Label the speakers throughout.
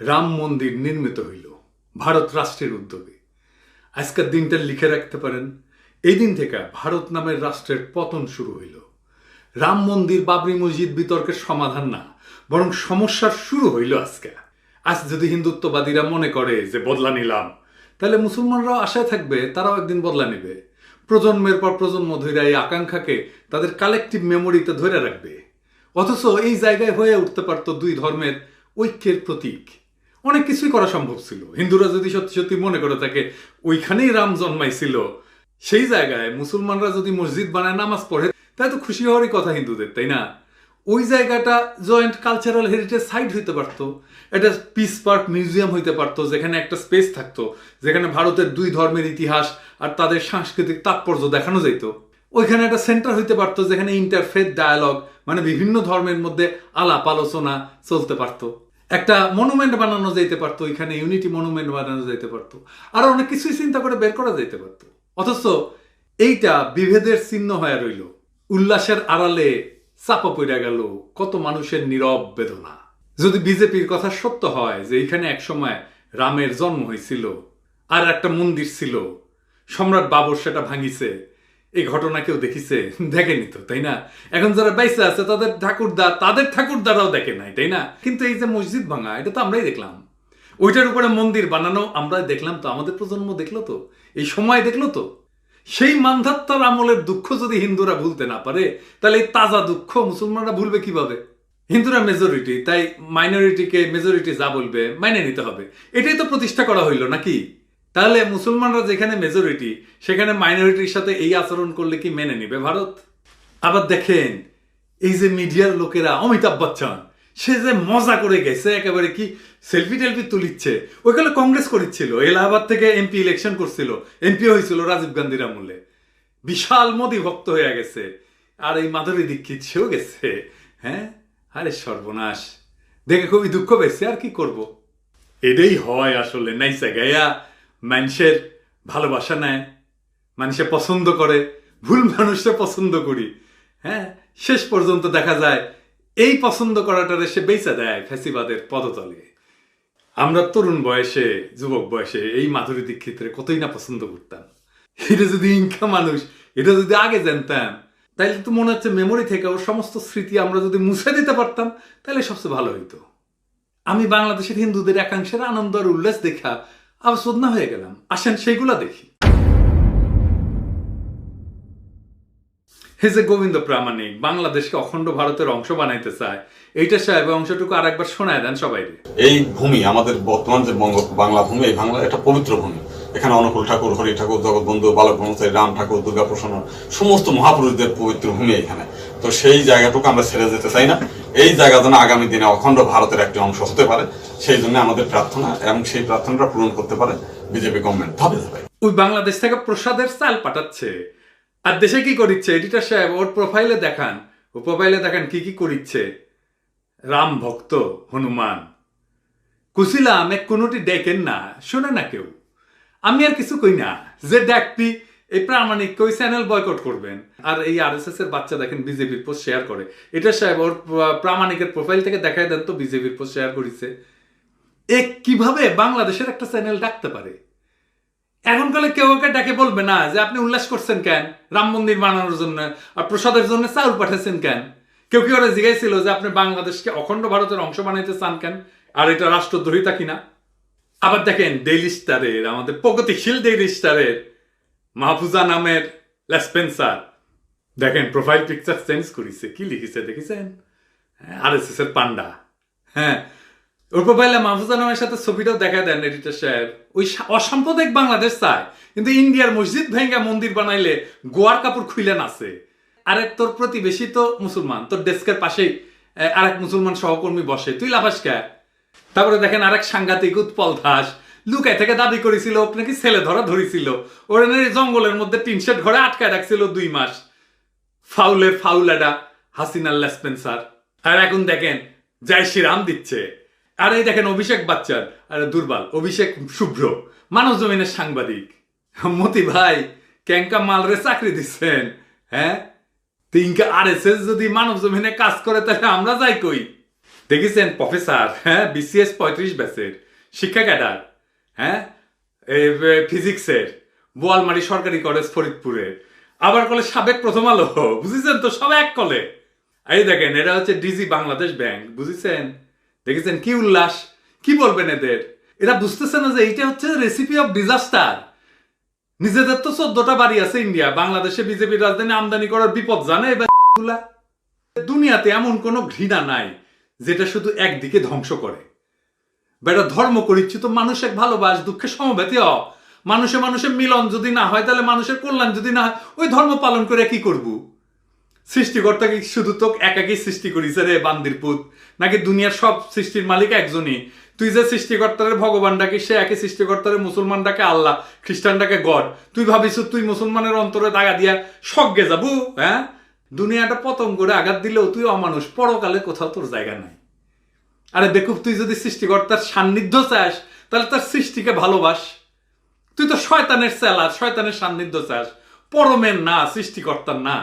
Speaker 1: রাম মন্দির নির্মিত হইল, ভারত রাষ্ট্রের উদ্যোগে। আজকের দিনটা লিখে রাখতে পারেন, এই দিন থেকে ভারত নামের রাষ্ট্রের পতন শুরু হইল। রাম মন্দির বাবরি মসজিদ বিতর্কের সমাধান না, বরং সমস্যার শুরু হইল আজকে। আজ যদি হিন্দুত্ববাদীরা মনে করে যে বদলা নিলাম, তাহলে মুসলমানরাও আশায় থাকবে, তারাও একদিন বদলা নেবে। প্রজন্মের পর প্রজন্ম ধরে এই আকাঙ্ক্ষাকে তাদের কালেকটিভ মেমোরিতে ধরে রাখবে। অথচ এই জায়গায় হয়ে উঠতে পারত দুই ধর্মের ঐক্যের প্রতীক। অনেক কিছুই করা সম্ভব ছিল। হিন্দুরা যদি সত্যি সত্যি মনে করে থাকে, ওইখানেই রাম জন্মাইছিল। সেই জায়গায় মুসলমানরা যদি মসজিদ বানায়, নামাজ পড়ে তাই তো খুশি হওয়ারই কথা হিন্দুদের, তাই না? ওই জায়গাটা জয়েন্ট কালচারাল হেরিটেজ সাইট হইতে পারতো। একটা পিস পার্ক মিউজিয়াম হইতে পারতো, যেখানে একটা স্পেস থাকতো, যেখানে ভারতের দুই ধর্মের ইতিহাস আর তাদের সাংস্কৃতিক তাৎপর্য দেখানো যেত ওইখানে একটা সেন্টার হইতে পারতো, যেখানে ইন্টারফেথ ডায়ালগ মানে বিভিন্ন ধর্মের মধ্যে আলাপ আলোচনা চলতে পারতো। একটা মনুমেন্ট বানানো যেতে পারতো ওইখানে ইউনিটি মনুমেন্ট বানানো যেতে পারতো। আর অনেক কিছুই চিন্তা করে বের করা যেতে পারতো। অথচ এইটা বিভেদের চিহ্ন হয়ে রইল। উল্লাসের আড়ালে চাপা পড়ে গেল, কত মানুষের নীরব বেদনা। যদি বিজেপির কথা সত্য হয় যে এখানে একসময় রামের জন্ম হয়েছিল আর একটা মন্দির ছিল, সম্রাট বাবর সেটা ভাঙিছে এই ঘটনা কেউ দেখিছে? দেখেনি তো, তাই না? এখন যারা বাইসে আছে, তাদের ঠাকুরদা, তাদের ঠাকুরদারাও দেখে নাই, তাই না? কিন্তু এই যে মসজিদ ভাঙা, এটা তো আমরাই দেখলাম। ওইটার উপরে মন্দির বানানো আমরা দেখলাম তো, আমাদের প্রজন্ম দেখল তো? এই সময় দেখল তো? সেই মান্ধাত্তার আমলের দুঃখ যদি হিন্দুরা ভুলতে না পারে, তাহলে এই তাজা দুঃখ মুসলমানরা ভুলবে কীভাবে? হিন্দুরা মেজরিটি তাই মাইনরিটিকে মেজরিটি যা বলবে মাইনে নিতে হবে। এটাই তো প্রতিষ্ঠা করা হইল নাকি? তাহলে মুসলমানরা যেখানে মেজরিটি সেখানে মাইনরিটির সাথে এই আচরণ করলে কি মেনে নিবে ভারত? আবার দেখেন, এই যে মিডিয়ার লোকেরা, অমিতাভ বচ্চন, সে যে মজা করে গেছে, একেবারে কি সেলফি টেলফি তুলিচ্ছে। ওইগুলো কংগ্রেস করেছিল, এলাহাবাদ থেকে এমপি ইলেকশন করছিল এমপি হয়েছিল রাজীব গান্ধীর আমলে। বিশাল মোদি ভক্ত হয়ে গেছে, আর এই মাধুরী দীক্ষিত সেও গেছে। হ্যাঁ? আরে সর্বনাশ। দেখে খুবই দুঃখ পেয়েছে, আর কি করব? এটাই হয় আসলে, নাইসা গায়া। মানুষের ভালোবাসা নেয়, মানুষে পছন্দ করে, ভুল মানুষে পছন্দ করি। হ্যাঁ শেষ পর্যন্ত দেখা যায় এই পছন্দ করাটারে সে বেচা দেয় ফ্যাসিবাদের পদতলে। আমরা তরুণ বয়সে, যুবক বয়সে এই মাধুরী দীক্ষিতের কতই না পছন্দ করতাম। এটা যদি ইনকা মানুষ, এটা যদি আগে জানতাম, তাইলে তো মনে হচ্ছে মেমোরি থেকে ওর সমস্ত স্মৃতি আমরা যদি মুছে দিতে পারতাম তাহলে সবচেয়ে ভালো হইতো। আমি বাংলাদেশের হিন্দুদের একাংশের আনন্দ আর উল্লাস দেখা আবার সদনা হয়ে গেলাম। আসেন সেইগুলা দেখি। হে যে গোবিন্দ প্রামাণিক, বাংলাদেশকে অখণ্ড ভারতের অংশ বানাইতে চায়। এইটা সাহেব অংশটুকু আর একবার শোনায় দেন সবাই
Speaker 2: এই ভূমি, আমাদের বর্তমান যে বাংলা ভূমি, এই বাংলা একটা পবিত্র ভূমি। এখানে অনুকূল ঠাকুর, হরি ঠাকুর, জগৎবন্ধু, বালক ব্রহ্মচারী, রাম ঠাকুর, দুর্গা প্রসন্ন, সমস্ত মহাপুরুষদের পবিত্র ভূমি এখানে। তো সেই জায়গাটুকু আমরা ছেড়ে যেতে চাই না। এই জায়গা যেন আগামী দিনে অখণ্ড ভারতের একটি অংশ হতে পারে, সেই জন্য আমাদের প্রার্থনা এবং সেই প্রার্থনাটা পূরণ করতে পারে বিজেপি গভর্নমেন্ট ধাপে ধাপে।
Speaker 1: ওই বাংলাদেশ থেকে প্রসাদের চাল পাঠাচ্ছে। আর দেশে কি করিচ্ছে? এডিটর সাহেব, ওর প্রোফাইলে দেখান। ও প্রোফাইলে দেখান কি কি করিচ্ছে। রাম ভক্ত হনুমান। কুশিলাম এক কোনোটি ডেকেন না, শোনে না কেউ। আমি আর কিছু কই না। যে ডাকবি এই প্রামাণিক ওই চ্যানেল বয়কট করবেন। আর এই আর এর বাচ্চা দেখেন বিজেপির পোস্ট শেয়ার করে। এটা সাহেব ওর প্রামাণিকের প্রোফাইল থেকে দেখাই দেন তো বিজেপির পোস্ট শেয়ার করেছে। এ কীভাবে বাংলাদেশের একটা চ্যানেল ডাকতে পারে? এখনকালে কেউ ওকে ডাকে বলবে না যে, আপনি উল্লাস করছেন কেন? রাম মন্দির বানানোর জন্য আর প্রসাদের জন্য চাউল পাঠাচ্ছেন কেন? কেউ কি ওরা জিজ্ঞাসছিল যে, আপনি বাংলাদেশকে অখণ্ড ভারতের অংশ বানাইতে চান কেন? আর এটা রাষ্ট্রদ্রোহিতা কিনা? আবার দেখেন ডেইলি স্টারের আমাদের প্রগতিশীল ডেইলি স্টারের মাহফুজা নামের লেসপেন্সার। দেখেন প্রোফাইল পিকচার চেঞ্জ করেছে। কি লিখেছে দেখেছেন? আর এস এর পান্ডা। হ্যাঁ ওর প্রোফাইলে মাহফুজা নামের সাথে ছবিটাও দেখা দেন এডিটর সাহেব। ওই অসাম্প্রদায়িক বাংলাদেশ চায়, কিন্তু ইন্ডিয়ার মসজিদ ভেঙ্গা মন্দির বানাইলে গোয়ার কাপড় খুইলে নাচে আরেক তোর প্রতিবেশী তো মুসলমান, তোর ডেস্কের পাশেই আরেক মুসলমান সহকর্মী বসে। তুই লাফাস কে? তারপরে দেখেন আরেক সাংঘাতিক উৎপল দাস লুকায় থেকে দাবি করেছিল, নাকি ছেলে ধরা ধরেছিল। ওরা জঙ্গলের মধ্যে টিন শেড ঘরে আটকায় রাখছিল দুই মাস। ফাউলের ফাউলাডা হাসিনা লেসপেন্সার আর এখন দেখেন, জয় শ্রীরাম দিচ্ছে। আর এই দেখেন অভিষেক বাচ্চার আরে দুর্বল, অভিষেক শুভ্র মানব জমিনের সাংবাদিক। মতি ভাই ক্যাঙ্কা মালরে চাকরি দিচ্ছেন হ্যাঁ? তিনকা আর এস যদি মানব জমিনে কাজ করে, তাহলে আমরা যাই কই? দেখেছেন প্রফেসর হ্যাঁ বিসিএস পঁয়ত্রিশ ব্যাচের শিক্ষা ক্যাডার। হ্যাঁ? ফিজিক্সের বোয়ালমারি সরকারি কলেজ ফরিদপুরের আবার কলে সাবেক প্রথম আলো, বুঝেছেন তো? সব এক কলে এই দেখেন, এটা হচ্ছে ডিজি বাংলাদেশ ব্যাংক বুঝেছেন? দেখেছেন কি উল্লাস? কি বলবেন এদের? এরা বুঝতেছে না যে এইটা হচ্ছে রেসিপি অফ ডিজাস্টার নিজেদের তো চোদ্দটা বাড়ি আছে ইন্ডিয়া বাংলাদেশে বিজেপির রাজধানী আমদানি করার বিপদ জানে এবার দুনিয়াতে এমন কোনো ঘৃণা নাই, যেটা শুধু একদিকে ধ্বংস করে। বেটা ধর্ম করিচ্ছি তো মানুষ এক ভালোবাস, দুঃখে সমবেতি মানুষে মানুষের মিলন যদি না হয়, তাহলে মানুষের কল্যাণ যদি না হয়, ওই ধর্ম পালন করে কি করব? সৃষ্টিকর্তা কি শুধু তোকে একাকি সৃষ্টি করিছে রে বান্দির পুত? নাকি দুনিয়ার সব সৃষ্টির মালিক একজনই? তুই যে সৃষ্টিকর্তারে ভগবান ডাকি সে একই সৃষ্টিকর্তারে মুসলমান ডাকে আল্লাহ, খ্রিস্টান ডাকে গড। তুই ভাবিস, তুই মুসলমানের অন্তরে দাগা দিয়া স্বর্গে যাব হ্যাঁ? দুনিয়াটা পতঙ্গ করে আঘাত দিলেও তুই অমানুষ, পরকালে কোথাও তোর জায়গা নাই। আরে বেকুব, তুই যদি সৃষ্টিকর্তার সান্নিধ্য চাস, তাহলে তার সৃষ্টিকে ভালোবাস। তুই তো শয়তানের সেলার শয়তানের সান্নিধ্য চাস। পরমের না, সৃষ্টিকর্তার না।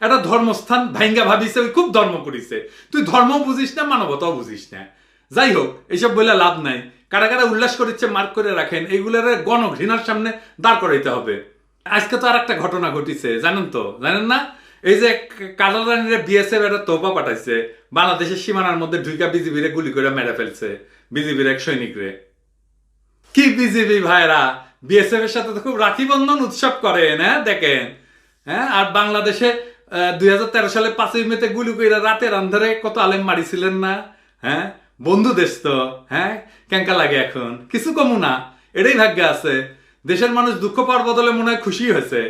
Speaker 1: একটা ধর্মস্থান ভাইঙ্গা ভাবিছে, ওই খুব ধর্ম করিছে। তুই ধর্ম বুঝিস না, মানবতাও বুঝিস না। যাই হোক এইসব বলে লাভ নাই। কারা কারা উল্লাস করিচ্ছে মার্ক করে রাখেন, এইগুলোর গণ ঘৃণার সামনে দাঁড় করাইতে হবে। আজকে তো আর একটা ঘটনা ঘটিছে, জানেন তো? জানেন না? এই যে কালারানিরে বিএসএফ একটা তোপা পাঠাইছে, বাংলাদেশের সীমানার মধ্যে ঢুইকা বিজিবিরে গুলি করে মেরে ফেলছে বিজিবির এক সৈনিকরে। কি বিজেপি ভাইরা? বিএসএফ এর সাথে তো খুব রাখি বন্ধন উৎসব করেন হ্যাঁ দেখেন হ্যাঁ আর বাংলাদেশে দুই হাজার তেরো সালে পাঁচই মেতে গুলি কইরা রাতের আন্ধারে কত আলেম মারিছিলেন না হ্যাঁ বন্ধু দেশ তো হ্যাঁ কেঙ্কা লাগে এখন, কিছু কমু না, এটাই ভাগ্য আছে। দেশের মানুষ দুঃখ পাওয়ার বদলে মনে হয় খুশি হয়েছে।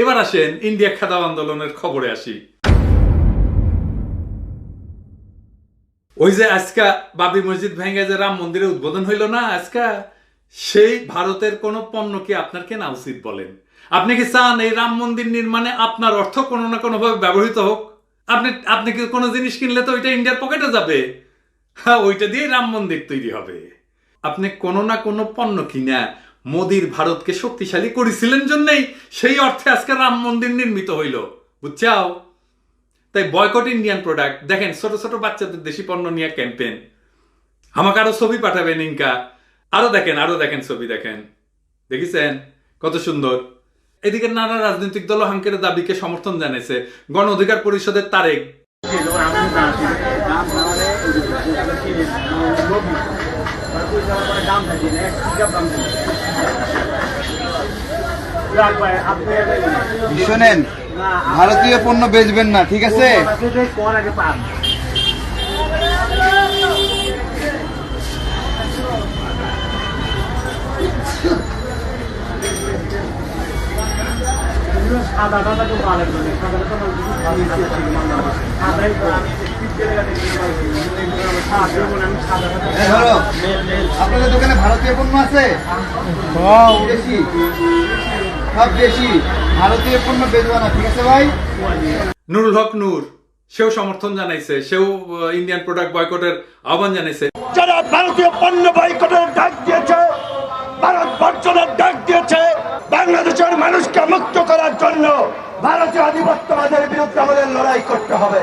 Speaker 1: এবার আসেন ইন্ডিয়া খেদাব আন্দোলনের খবরে আসি। ওই যে আজকা বাবরি মসজিদ ভেঙে যে রাম মন্দিরে উদ্বোধন হইল না, আজকা সেই ভারতের কোন পণ্য কি আপনার কেনা উচিত বলেন? আপনি কি চান এই রাম মন্দির নির্মাণে আপনার অর্থ কোনো না কোনো ভাবে ব্যবহৃত হোক? আপনি আপনি কি কোনো জিনিস কিনলে তো ওইটা ইন্ডিয়ার পকেটে যাবে? হ্যাঁ ওইটা দিয়ে রাম মন্দির তৈরি হবে। আপনি কোনো না কোনো পণ্য কিনা মোদির ভারতকে শক্তিশালী করেছিলেন জন্যই সেই অর্থে আজকে রাম মন্দির নির্মিত হইল। বুঝছাও? তাই বয়কট ইন্ডিয়ান প্রোডাক্ট দেখেন, ছোট ছোট বাচ্চাদের দেশি পণ্য নিয়ে ক্যাম্পেন আমাকে আরও ছবি পাঠাবেন ইনকা? আরও দেখেন আরও দেখেন ছবি দেখেন। দেখেছেন? কত সুন্দর। এদিকে নানা রাজনৈতিক দল হাঙ্কের দাবিকে সমর্থন জানিয়েছে গণ অধিকার পরিষদের তারেক।
Speaker 3: শোনেন ভারতীয় পণ্য বেচবেন না ঠিক আছে?
Speaker 4: সাদা সাদা তো ভালো সাদা
Speaker 3: ধরো আপনাদের দোকানে ভারতীয় পণ্য আছে? বেশি সব বেশি ভারতীয় পণ্য বেচবে না ঠিক আছে ভাই?
Speaker 1: নুরুল হক নূর সেও সমর্থন জানাইছে সেও ইন্ডিয়ান প্রোডাক্ট বয়কটের আহ্বান জানাইছে।
Speaker 5: যারা ভারতীয় পণ্য বয়কটের ডাক দিয়েছে ভারত বর্জনের ডাক দিয়েছে বাংলাদেশের মানুষকে মুক্ত করার জন্য ভারতীয় আধিপত্যবাদের বিরুদ্ধে আমাদের লড়াই করতে হবে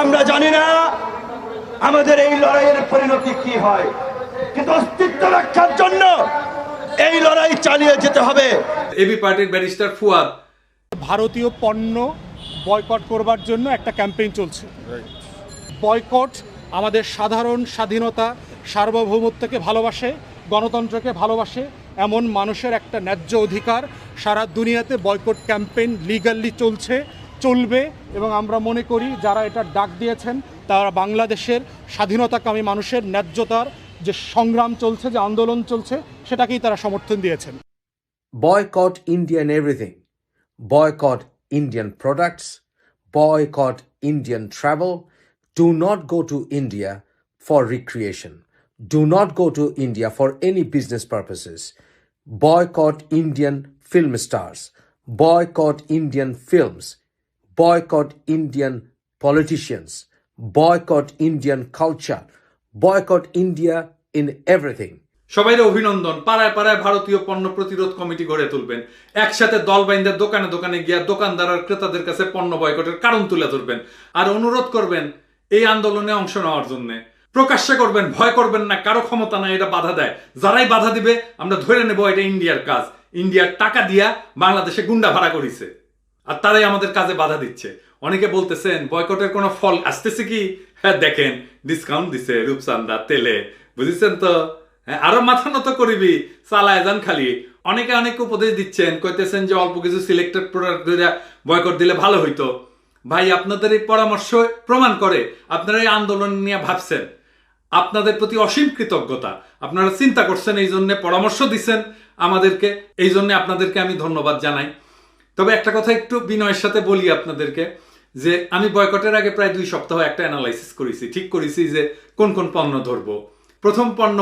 Speaker 5: আমরা জানি না আমাদের এই লড়াইয়ের পরিণতি কি হয়? কিন্তু অস্তিত্ব রক্ষার জন্য এই লড়াই চালিয়ে যেতে হবে।
Speaker 1: এবি পার্টির ব্যারিস্টার ফুয়াদ।
Speaker 6: ভারতীয় পণ্য বয়কট করবার জন্য একটা ক্যাম্পেইন চলছে। বয়কট আমাদের সাধারণ স্বাধীনতা সার্বভৌমত্বকে ভালোবাসে গণতন্ত্রকে ভালোবাসে এমন মানুষের একটা ন্যায্য অধিকার সারা দুনিয়াতে বয়কট ক্যাম্পেইন লিগালি চলছে চলবে এবং আমরা মনে করি যারা এটা ডাক দিয়েছেন তারা বাংলাদেশের স্বাধীনতাকামী মানুষের ন্যায্যতার যে সংগ্রাম চলছে, যে আন্দোলন চলছে, সেটাকেই তারা সমর্থন দিয়েছেন।
Speaker 7: Boycott Indian everything boycott Indian products boycott Indian travel do not go to India for recreation do not go to India for any business purposes boycott Indian film stars boycott Indian films boycott Indian politicians Boycott Indian culture. Boycott India in everything.
Speaker 1: সবাই অভিনন্দন। পাড়ায় পাড়ায় ভারতীয় পণ্য প্রতিরোধ committee গড়ে তুলবেন। একসাথে দল বাইন্দা দোকানে দোকানে গিয়া দোকানদার আর ক্রেতাদের কাছে পণ্য বয়কটের কারণ তুলে ধরবেন। আর অনুরোধ করবেন, এই আন্দোলনে অংশ নেওয়ার জন্য। প্রকাশ্যে করবেন, ভয় করবেন না, কারও ক্ষমতা নাই, এটা বাধা দেয়। যারাই বাধা দিবে, আমরা ধরে নেব এটা ইন্ডিয়ার কাজ। ইন্ডিয়ার টাকা দিয়া বাংলাদেশে গুন্ডা ভাড়া করিছে। আর তারাই আমাদের কাজে বাধা দিচ্ছে। অনেকে বলতেছেন বয়কটের কোনো ফল আসতেছে কি? হ্যাঁ দেখেন ডিসকাউন্ট দিছে রূপসান্দা তেলে। বুঝেছেন তো? হ্যাঁ, আরও মাথা নত করিবি। চালায় যান খালি। অনেকে অনেক উপদেশ দিচ্ছেন কইতেছেন যে অল্প কিছু সিলেক্টেড প্রোডাক্ট বয়কট দিলে ভালো হইতো। ভাই আপনাদের এই পরামর্শ প্রমাণ করে। আপনারা এই আন্দোলন নিয়ে ভাবছেন। আপনাদের প্রতি অসীম কৃতজ্ঞতা। আপনারা চিন্তা করছেন এই জন্য পরামর্শ দিচ্ছেন আমাদেরকে। এই জন্য আপনাদেরকে আমি ধন্যবাদ জানাই। তবে একটা কথা একটু বিনয়ের সাথে বলি আপনাদেরকে। যে আমি বয়কটের আগে প্রায় দুই সপ্তাহ একটা অ্যানালাইসিস করেছি। ঠিক করেছি যে কোন কোন পণ্য ধরবো। প্রথম পণ্য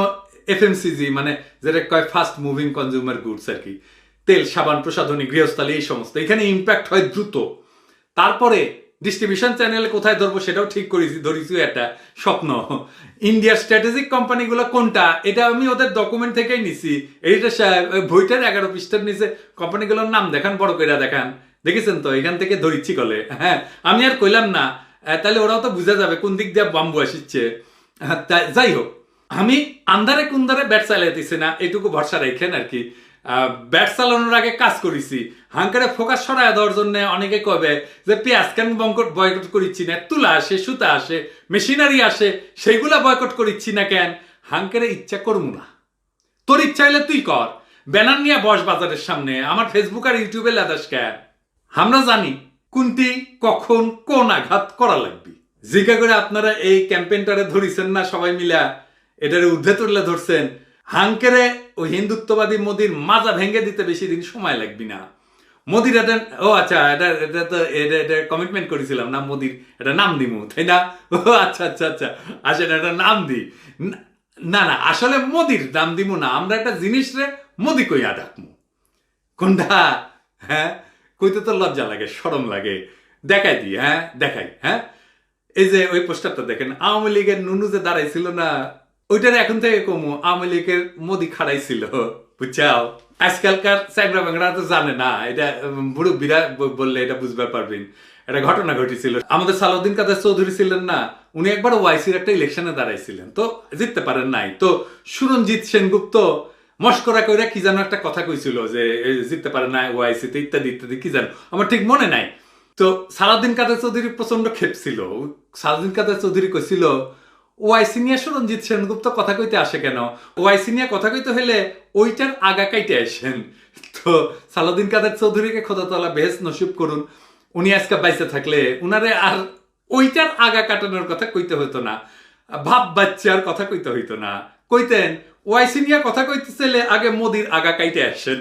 Speaker 1: এফএমসিজি মানে যেটা কয় ফাস্ট মুভিং কনজিউমার গুডস আর কি। তেল, সাবান, প্রসাধনী, গৃহস্থালী, এই সমস্ত। এখানে ইম্প্যাক্ট হয় দ্রুত। তারপরে ডিস্ট্রিবিউশন চ্যানেল কোথায় ধরবো সেটাও ঠিক করেছি, ধরেছি একটা স্বপ্ন। ইন্ডিয়ার স্ট্র্যাটেজিক কোম্পানিগুলো কোনটা? এটা আমি ওদের ডকুমেন্ট থেকেই নিছি। এইটা বইটার এগারো পৃষ্ঠার নিচে কোম্পানিগুলোর নাম দেখান, বড় করে দেখান। দেখেছেন তো? এখান থেকে ধরিচ্ছি কলে। হ্যাঁ আমি আর কইলাম না। তাহলে ওরাও তো বুঝা যাবে কোন দিক দিয়ে বাম্বু আসিচ্ছে। যাই হোক, আমি আন্ধারে কুন্দারে ব্যাট চালাইতেছি না এটুকু ভরসা রেখেন আর কি। ব্যাট চালানোর আগে কাজ করেছি। হাঙ্কারে ফোকাস সরায় দেওয়ার জন্য অনেকে কবে যে পেঁয়াজ কেন বঙ্কট বয়কট করিচ্ছি না? তুলা আসে, সুতা আসে, মেশিনারি আসে, সেইগুলা বয়কট করিচ্ছি না কেন? হাঙ্কারে ইচ্ছা করব না। তোর ইচ্ছা হলে তুই কর। ব্যানার নিয়ে বস বাজারের সামনে। আমার ফেসবুক আর ইউটিউবে লাদাস কেন? আমরা জানি কোনটি কখন কোন আঘাত করা লাগবে। জিজ্ঞা করে আপনারা এই ক্যাম্পেইনটারে ধরিছেন না সবাই মিলা? এটারে ঊর্ধ্বে তুললে ধরছেন। হাঙ্কেরে ওই হিন্দুত্ববাদী মোদির মাজা ভেঙে দিতে বেশি দিন সময় লাগবে না। মোদির এটা ও আচ্ছা এটা এটা তো এটা এটা কমিটমেন্ট করেছিলাম না মোদির। এটা নাম দিমু, তাই না? ও আচ্ছা আচ্ছা আচ্ছা। আসলে এটা নাম দি না না আসলে মোদির নাম দিমু না, আমরা একটা জিনিস রে মোদি কইয়া ডাকমু। কোনটা? হ্যাঁ? কইতে তো লজ্জা লাগে, সরম লাগে। দেখাই দি হ্যাঁ? দেখাই হ্যাঁ? এই যে ওই পোস্টারটা দেখেন, আওয়ামী লীগের নুনু যে দাঁড়াইছিল না, ওইটার এখন থেকে কমু, আওয়ামী লীগের মোদি খাড়াইছিল, বুঝছাও? আজকালকার স্যাংরা ব্যাংরা তো জানে না, এটা বুড়ো বিরা বললে এটা বুঝতে পারবেন। এটা ঘটনা ঘটেছিল। আমাদের সালাউদ্দিন কাদের চৌধুরী ছিলেন না, উনি একবার ওয়াইসির একটা ইলেকশনে দাঁড়াইছিলেন, তো জিততে পারেন নাই। তো সুরঞ্জিত সেনগুপ্ত মস্করা কইরা কি যেন একটা কথা কইছিল যে জিততে পারে না ওয়াইসিতে ইত্যাদি ইত্যাদি, কি জানো আমার ঠিক মনে নাই। তো সালাউদ্দিন কাদের চৌধুরী প্রচণ্ড ক্ষেপ ছিল সালাউদ্দিন কাদের চৌধুরী কইছিল ওয়াইসি নিয়ে সুরঞ্জিত সেনগুপ্ত কথা কইতে আসে কেন? ওয়াইসি নিয়ে কথা কইতে হলে ওইটার আগা কাইতে আসেন। তো সালাউদ্দিন কাদের চৌধুরীকে খোদা তালা বেশ নসিব করুন। উনি আজকে বাইসে থাকলে উনারে আর ওইটার আগা কাটানোর কথা কইতে হইতো না। ভাব বাচ্চার কথা কইতে হইতো না। কইতেন ওয়াইসি নিয়ে কথা কইতেছিলে আগে মোদির আগা কাইতে আসেন।